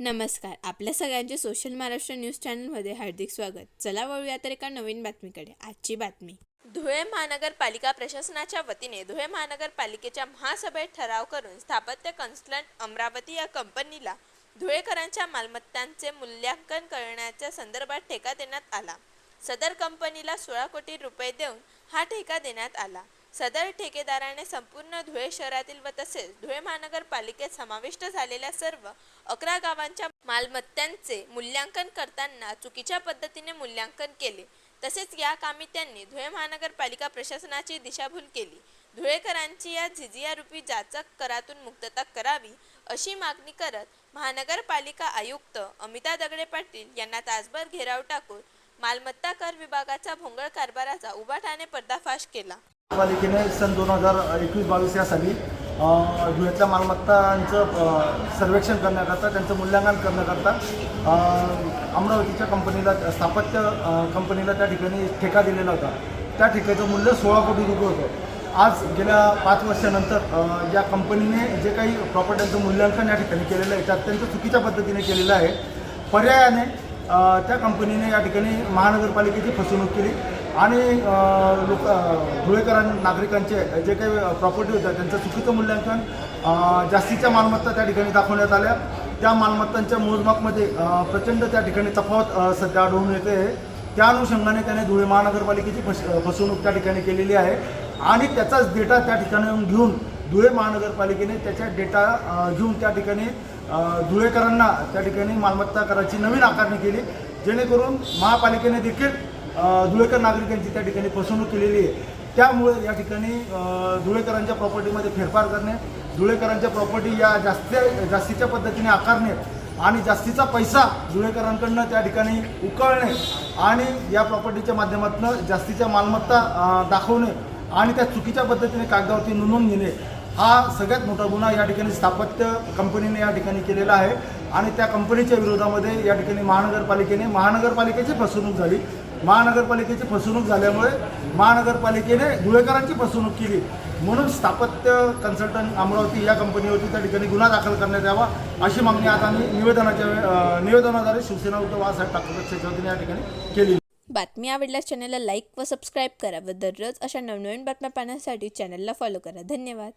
नमस्कार. आपल्या सगळ्यांचे सोशल महाराष्ट्र न्यूज चॅनलमध्ये हार्दिक स्वागत. चला वळूया तर एका नवीन बातमीकडे. आजची बातमी. धुळे महानगरपालिका प्रशासनाच्या वतीने धुळे महानगरपालिकेच्या महासभेत ठराव करून स्थापत्य कन्सल्टंट अमरावती या कंपनीला धुळेकरांच्या मालमत्तांचे मूल्यांकन करण्याच्या संदर्भात ठेका देण्यात आला. सदर कंपनीला सोळा कोटी रुपये देऊन हा ठेका देण्यात आला. सदर ठेकेदाराने संपूर्ण धुळे शहरातील व तसेच धुळे महानगरपालिकेत समाविष्ट झालेल्या सर्व अकरा गावांच्या मालमत्तांचे मूल्यांकन करताना चुकीच्या पद्धतीने मूल्यांकन केले. तसेच या कामी त्यांनी धुळे महानगरपालिका प्रशासनाची दिशाभूल केली. धुळेकरांची या झिजिया रूपी जाचक करातून मुक्तता करावी अशी मागणी करत महानगरपालिका आयुक्त अमिता दगडे पाटील यांना तासभर घेराव टाकून मालमत्ता कर विभागाचा भोंगळ कारभाराचा उभाठाने पर्दाफाश केला. महापालिकेने सन दोन हजार एकवीस बावीस या साली धुळ्यातल्या मालमत्तांचं सर्वेक्षण करण्याकरता त्यांचं मूल्यांकन करण्याकरता अमरावतीच्या कंपनीला स्थापत्य कंपनीला त्या ठिकाणी ठेका दिलेला होता. त्या ठेक्याचं मूल्य सोळा कोटी रुपये होतं. आज गेल्या पाच वर्षानंतर या कंपनीने जे काही प्रॉपर्ट्यांचं मूल्यांकन या ठिकाणी केलेलं आहे ते अत्यंत चुकीच्या पद्धतीने केलेलं आहे. पर्यायाने त्या कंपनीने या ठिकाणी महानगरपालिकेची फसवणूक केली. आणि लोक धुळेकरां नागरिकांचे जे काही प्रॉपर्टी होत्या त्यांचं चुकीचं मूल्यांकन जास्तीच्या मालमत्ता त्या ठिकाणी दाखवण्यात आल्या. त्या मालमत्तांच्या मोजमापमध्ये प्रचंड त्या ठिकाणी तफावत सध्या आढळून येते त्या अनुषंगाने त्याने धुळे महानगरपालिकेची फस फसवणूक त्या ठिकाणी केलेली आहे. आणि त्याचाच डेटा त्या ठिकाणी घेऊन धुळे महानगरपालिकेने त्याच्या डेटा घेऊन त्या ठिकाणी धुळेकरांना त्या ठिकाणी मालमत्ता कराची नवीन आकारणी केली. जेणेकरून महापालिकेने देखील धुळेकर नागरिकांची त्या ठिकाणी फसवणूक केलेली आहे. त्यामुळे या ठिकाणी धुळेकरांच्या प्रॉपर्टीमध्ये फेरफार करणे धुळेकरांच्या प्रॉपर्टी या जास्त जास्तीच्या पद्धतीने आकारणे आणि जास्तीचा पैसा धुळेकरांकडनं त्या ठिकाणी उकळणे आणि या प्रॉपर्टीच्या माध्यमातून जास्तीच्या मालमत्ता दाखवणे आणि त्या चुकीच्या पद्धतीने कागदावरती नोंदवून घेणे हा सगळ्यात मोठा गुन्हा या ठिकाणी स्थापत्य कंपनीने या ठिकाणी केलेला आहे. आणि त्या कंपनीच्या विरोधामध्ये या ठिकाणी महानगरपालिकेने महानगरपालिकेची फसवणूक झाली. महानगरपालिकेची फसवणूक झाल्यामुळे महानगरपालिकेने धुळेकरांची फसवणूक केली. म्हणून स्थापत्य कन्सल्टंट अमरावती या कंपनीवरती त्या ठिकाणी गुन्हा दाखल करण्यात यावा अशी मागणी आता आम्ही निवेदनाच्या निवेदनाद्वारे शिवसेना उद्धव बाळासाहेब ठाकरे पक्षाच्या वतीने या ठिकाणी केली. बातमी आवडल्यास चॅनलला लाईक व सबस्क्राईब करा व दररोज अशा नवनवीन बातम्या पाहण्यासाठी चॅनलला फॉलो करा. धन्यवाद.